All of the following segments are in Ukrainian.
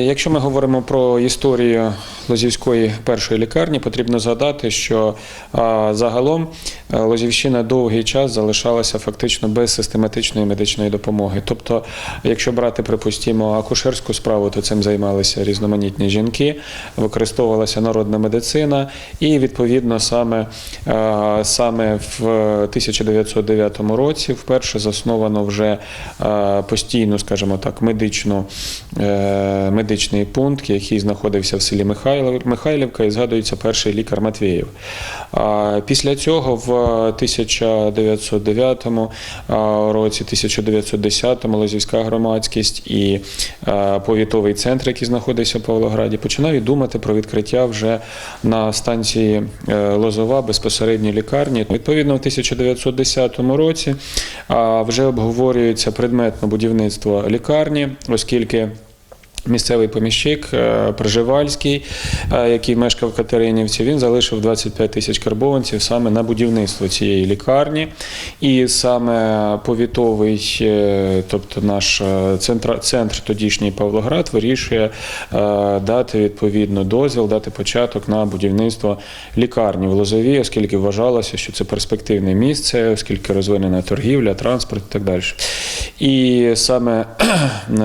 Якщо ми говоримо про історію Лозівської першої лікарні, потрібно згадати, що загалом Лозівщина довгий час залишалася фактично без систематичної медичної допомоги. Тобто, якщо брати, припустимо, акушерську справу, то цим займалися різноманітні жінки, використовувалася народна медицина, і відповідно саме, саме в 1909 році вперше засновано вже постійну, скажімо так, медичну. е, медичний пункт, який знаходився в селі Михайлів- Михайлівка, і згадується перший лікар Матвієв. Після цього в 1909 році, 1910 Лозівська громадськість і повітовий центр, який знаходився в Павлограді, починали думати про відкриття вже на станції е, Лозова безпосередньо лікарні. Відповідно, в 1910 році вже обговорюється предметне будівництво лікарні, оскільки Місцевий поміщик е, Пржевальський, е, який мешкав в Катеринівці, він залишив 25 тисяч карбованців саме на будівництво цієї лікарні. І саме повітовий, е, тобто наш центр, центр тодішній Павлоград, вирішує дати відповідно дозвіл, дати початок на будівництво лікарні в Лозові, оскільки вважалося, що це перспективне місце, оскільки розвинена торгівля, транспорт і так далі. І саме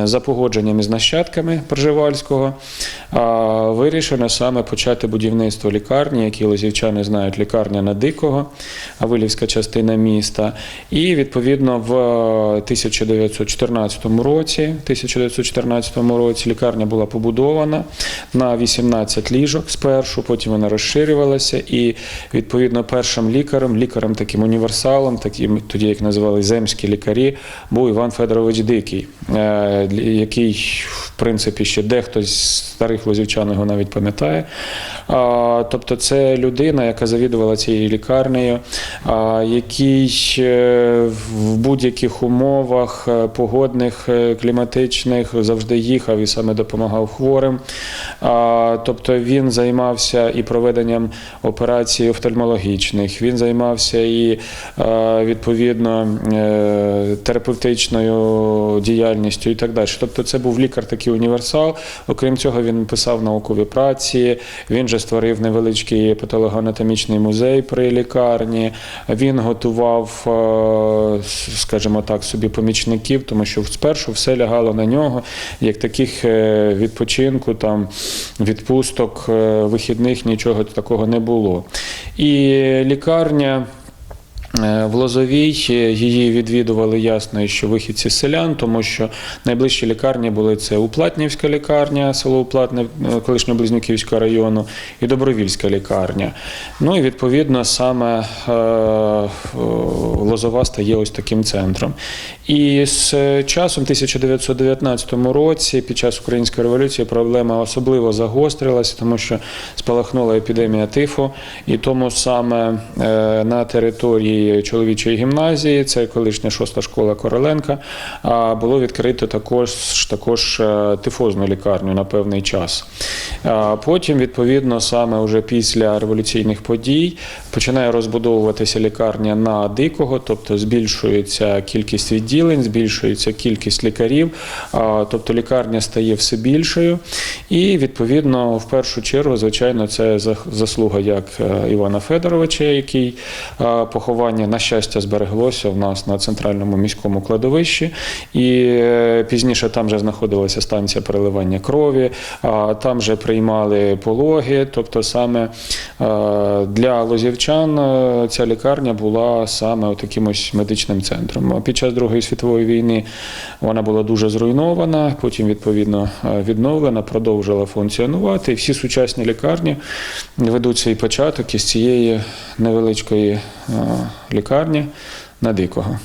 за погодженням із нащадками Пржевальського вирішено саме почати будівництво лікарні, які лозівчани знають, лікарня на Дикого, Авилівська частина міста. І відповідно в 1914 році, 1914 році лікарня була побудована на 18 ліжок спершу, потім вона розширювалася, і відповідно першим лікарем, лікарем таким універсалом, таким тоді як називали земські лікарі, був Іван Федорович Дикий, е, який в принципі ще дехто з старих лозівчан його навіть пам'ятає. Тобто, це людина, яка завідувала цією лікарнею, який е, в будь-яких умовах е, погодних, кліматичних завжди їхав і саме допомагав хворим. Тобто він займався і проведенням операцій офтальмологічних, він займався і відповідно е, терапевтичною діяльністю і так далі. Тобто, це був лікар такий універсал. Окрім цього, він писав наукові праці. Він же створив невеличкий патологоанатомічний музей при лікарні. Він готував, е, скажімо так, собі помічників, тому що спершу все лягало на нього, як таких е, відпочинку, там відпусток, е, вихідних, нічого такого не було. І лікарня. Е, В Лозовій е, її відвідували ясно, що вихідці селян, тому що найближчі лікарні були це Уплатнівська лікарня, село Уплатне, е, колишнього Близнюківського району, і Добровільська лікарня. Ну і відповідно саме Лозова стає ось таким центром. І з часом, в 1919 році, під час української революції, проблема особливо загострилася, тому що спалахнула епідемія тифу, і тому саме на території чоловічої гімназії, це колишня шоста школа Короленка, було відкрито також, також е, тифозну лікарню на певний час. Потім, відповідно, саме вже після революційних подій починає розбудовуватися лікарня на дикого, тобто збільшується кількість відділень, збільшується кількість лікарів, тобто лікарня стає все більшою. І відповідно, в першу чергу, звичайно, це заслуга як е, Івана Федоровича, який е, поховання, на щастя, збереглося в нас на центральному міському кладовищі. І е, пізніше там вже знаходилася станція переливання крові, а там же приймали пологи. Тобто, саме е, для лозівчан е, ця лікарня була саме таким ось медичним центром. Під час Другої світової війни вона була дуже зруйнована, потім відповідно відновлена, продовжила функціонувати. І всі сучасні лікарні ведуть свій початок із цієї невеличкої лікарні на дикого.